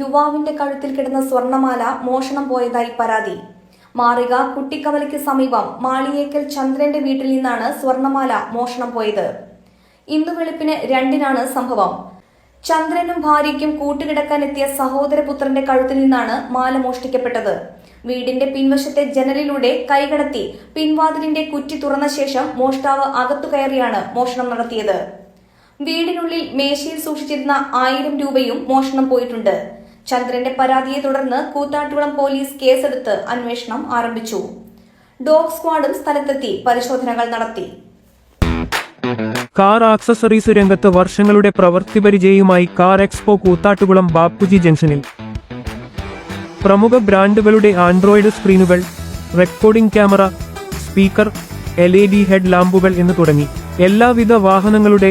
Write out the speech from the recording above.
യുവാവിന്റെ കഴുത്തിൽ കിടന്ന സ്വർണമാല മോഷണം പോയതായി പരാതി. മാറിക കുട്ടിക്കവലയ്ക്ക് സമീപം മാളിയേക്കൽ ചന്ദ്രന്റെ വീട്ടിൽ നിന്നാണ് സ്വർണമാല മോഷണം പോയത്. ഇന്നു വെളുപ്പിന് രണ്ടിനാണ് സംഭവം. ചന്ദ്രനും ഭാര്യയ്ക്കും കൂട്ടുകിടക്കാനെത്തിയ സഹോദരപുത്രന്റെ കഴുത്തിൽ നിന്നാണ് മാല മോഷ്ടിക്കപ്പെട്ടത്. വീടിന്റെ പിൻവശത്തെ ജനലിലൂടെ കൈകടത്തി പിൻവാതിലിന്റെ കുറ്റി തുറന്ന ശേഷം മോഷ്ടാവ് അകത്തു കയറിയാണ് മോഷണം നടത്തിയത്. വീടിനുള്ളിൽ മേശയിൽ സൂക്ഷിച്ചിരുന്ന ആയിരം രൂപയും മോഷണം പോയിട്ടുണ്ട്. ചന്ദ്രന്റെ പരാതിയെ തുടർന്ന് കൂത്താട്ടുകുളം പോലീസ് കേസെടുത്ത് അന്വേഷണം ആരംഭിച്ചു. ഡോഗ് സ്ക്വാഡും സ്ഥലത്തെത്തി പരിശോധനകൾ നടത്തി. കാർ ആക്സസറീസ് രംഗത്ത് വർഷങ്ങളുടെ പ്രവൃത്തി പരിചയവുമായി കാർ എക്സ്പോ കൂത്താട്ടുകുളം ബാപ്പുജി ജംഗ്ഷനിൽ. പ്രമുഖ ബ്രാൻഡുകളുടെ android സ്ക്രീനുകൾ recording camera speaker L E D head ലാമ്പുകൾ എന്ന് തുടങ്ങി. എല്ലാവിധ വാഹനങ്ങളുടെ